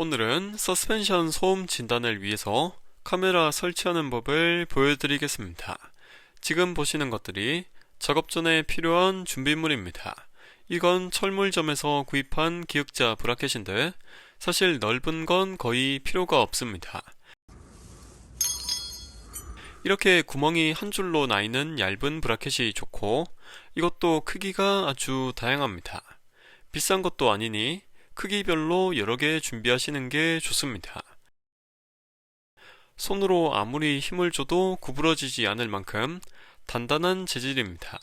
오늘은 서스펜션 소음 진단을 위해서 카메라 설치하는 법을 보여드리겠습니다. 지금 보시는 것들이 작업 전에 필요한 준비물입니다. 이건 철물점에서 구입한 기역자 브라켓인데 사실 넓은 건 거의 필요가 없습니다. 이렇게 구멍이 한 줄로 나 있는 얇은 브라켓이 좋고 이것도 크기가 아주 다양합니다. 비싼 것도 아니니 크기별로 여러 개 준비하시는 게 좋습니다. 손으로 아무리 힘을 줘도 구부러지지 않을 만큼 단단한 재질입니다.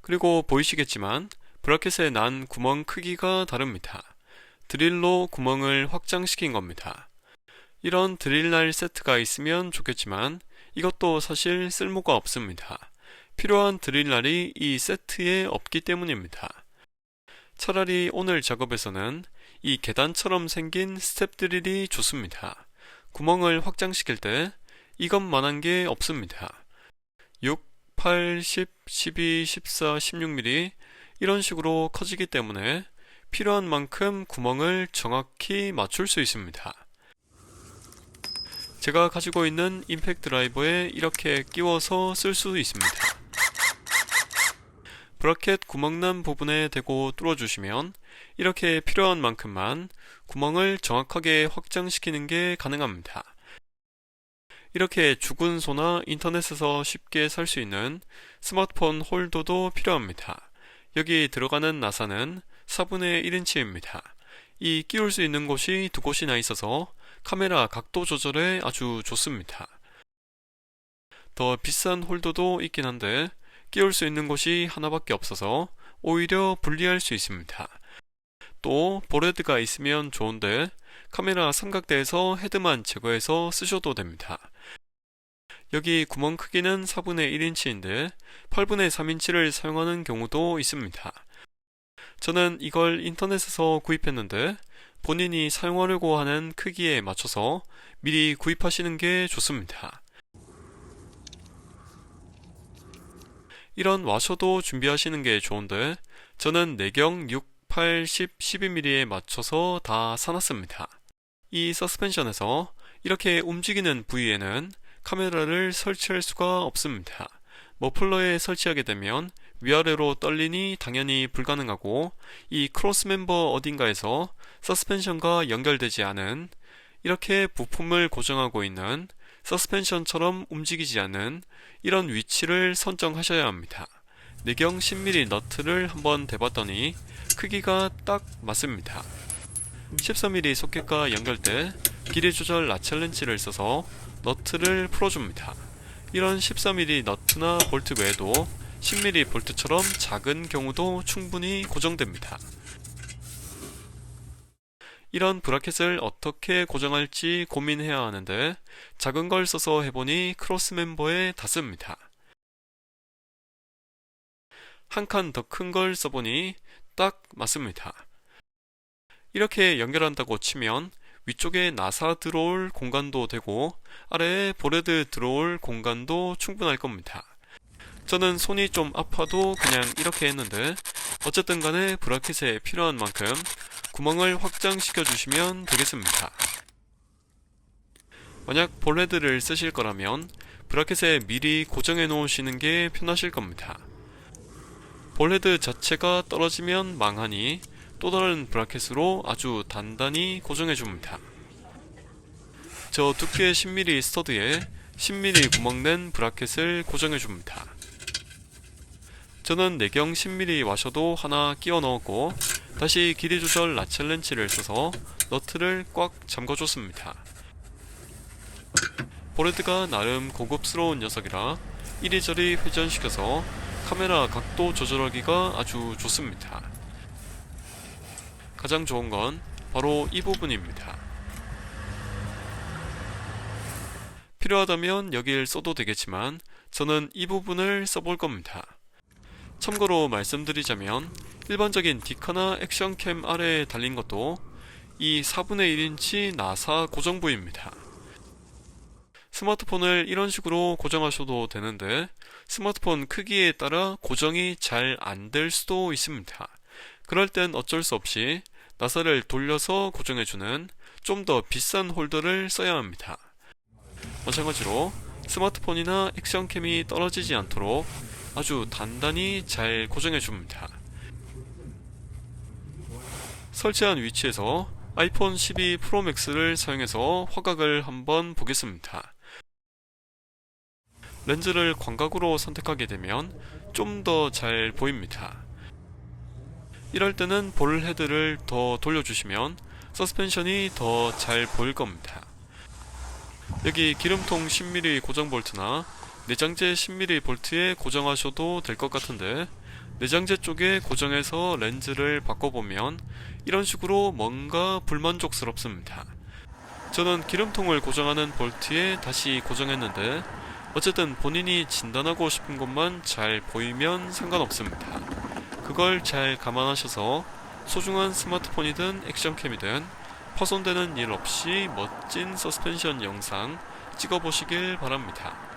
그리고 보이시겠지만 브라켓에 난 구멍 크기가 다릅니다. 드릴로 구멍을 확장시킨 겁니다. 이런 드릴날 세트가 있으면 좋겠지만 이것도 사실 쓸모가 없습니다. 필요한 드릴날이 이 세트에 없기 때문입니다. 차라리 오늘 작업에서는 이 계단처럼 생긴 스텝 드릴이 좋습니다. 구멍을 확장시킬 때 이것만한 게 없습니다. 6, 8, 10, 12, 14, 16mm 이런 식으로 커지기 때문에 필요한 만큼 구멍을 정확히 맞출 수 있습니다. 제가 가지고 있는 임팩트 드라이버에 이렇게 끼워서 쓸 수 있습니다. 브라켓 구멍 난 부분에 대고 뚫어주시면 이렇게 필요한 만큼만 구멍을 정확하게 확장시키는 게 가능합니다. 이렇게 죽은 소나 인터넷에서 쉽게 살 수 있는 스마트폰 홀더도 필요합니다. 여기 들어가는 나사는 4분의 1인치입니다. 이 끼울 수 있는 곳이 두 곳이나 있어서 카메라 각도 조절에 아주 좋습니다. 더 비싼 홀더도 있긴 한데 끼울 수 있는 곳이 하나밖에 없어서 오히려 불리할 수 있습니다. 또 보레드가 있으면 좋은데 카메라 삼각대에서 헤드만 제거해서 쓰셔도 됩니다. 여기 구멍 크기는 4분의 1인치인데 8분의 3인치를 사용하는 경우도 있습니다. 저는 이걸 인터넷에서 구입했는데 본인이 사용하려고 하는 크기에 맞춰서 미리 구입하시는 게 좋습니다. 이런 와셔도 준비하시는 게 좋은데 저는 내경 6, 8, 10, 12mm에 맞춰서 다 사놨습니다. 이 서스펜션에서 이렇게 움직이는 부위에는 카메라를 설치할 수가 없습니다. 머플러에 설치하게 되면 위아래로 떨리니 당연히 불가능하고 이 크로스 멤버 어딘가에서 서스펜션과 연결되지 않은 이렇게 부품을 고정하고 있는 서스펜션처럼 움직이지 않는 이런 위치를 선정하셔야 합니다. 내경 10mm 너트를 한번 대봤더니 크기가 딱 맞습니다. 13mm 소켓과 연결돼 길이 조절 라첼 렌치를 써서 너트를 풀어줍니다. 이런 14mm 너트나 볼트 외에도 10mm 볼트처럼 작은 경우도 충분히 고정됩니다. 이런 브라켓을 어떻게 고정할지 고민해야 하는데 작은 걸 써서 해보니 크로스 멤버에 닿습니다. 한 칸 더 큰 걸 써보니 딱 맞습니다. 이렇게 연결한다고 치면 위쪽에 나사 들어올 공간도 되고 아래에 보레드 들어올 공간도 충분할 겁니다. 저는 손이 좀 아파도 그냥 이렇게 했는데 어쨌든 간에 브라켓에 필요한 만큼 구멍을 확장시켜 주시면 되겠습니다. 만약 볼헤드를 쓰실 거라면 브라켓에 미리 고정해 놓으시는 게 편하실 겁니다. 볼헤드 자체가 떨어지면 망하니 또 다른 브라켓으로 아주 단단히 고정해 줍니다. 저 두께 10mm 스터드에 10mm 구멍낸 브라켓을 고정해 줍니다. 저는 내경 10mm 와셔도 하나 끼워 넣었고 다시 길이 조절 라첼 렌치를 써서 너트를 꽉 잠궈줬습니다. 보레드가 나름 고급스러운 녀석이라 이리저리 회전시켜서 카메라 각도 조절하기가 아주 좋습니다. 가장 좋은 건 바로 이 부분입니다. 필요하다면 여길 써도 되겠지만 저는 이 부분을 써볼 겁니다. 참고로 말씀드리자면 일반적인 디카나 액션캠 아래에 달린 것도 이 4분의 1인치 나사 고정 부입니다. 스마트폰을 이런 식으로 고정하셔도 되는데 스마트폰 크기에 따라 고정이 잘 안 될 수도 있습니다. 그럴 땐 어쩔 수 없이 나사를 돌려서 고정해주는 좀 더 비싼 홀더를 써야 합니다. 마찬가지로 스마트폰이나 액션캠이 떨어지지 않도록 아주 단단히 잘 고정해줍니다. 설치한 위치에서 아이폰 12 프로 맥스를 사용해서 화각을 한번 보겠습니다. 렌즈를 광각으로 선택하게 되면 좀 더 잘 보입니다. 이럴 때는 볼 헤드를 더 돌려주시면 서스펜션이 더 잘 보일 겁니다. 여기 기름통 10mm 고정 볼트나 내장재 10mm 볼트에 고정하셔도 될 것 같은데 내장재 쪽에 고정해서 렌즈를 바꿔보면 이런 식으로 뭔가 불만족스럽습니다. 저는 기름통을 고정하는 볼트에 다시 고정했는데 어쨌든 본인이 진단하고 싶은 것만 잘 보이면 상관없습니다. 그걸 잘 감안하셔서 소중한 스마트폰이든 액션캠이든 파손되는 일 없이 멋진 서스펜션 영상 찍어보시길 바랍니다.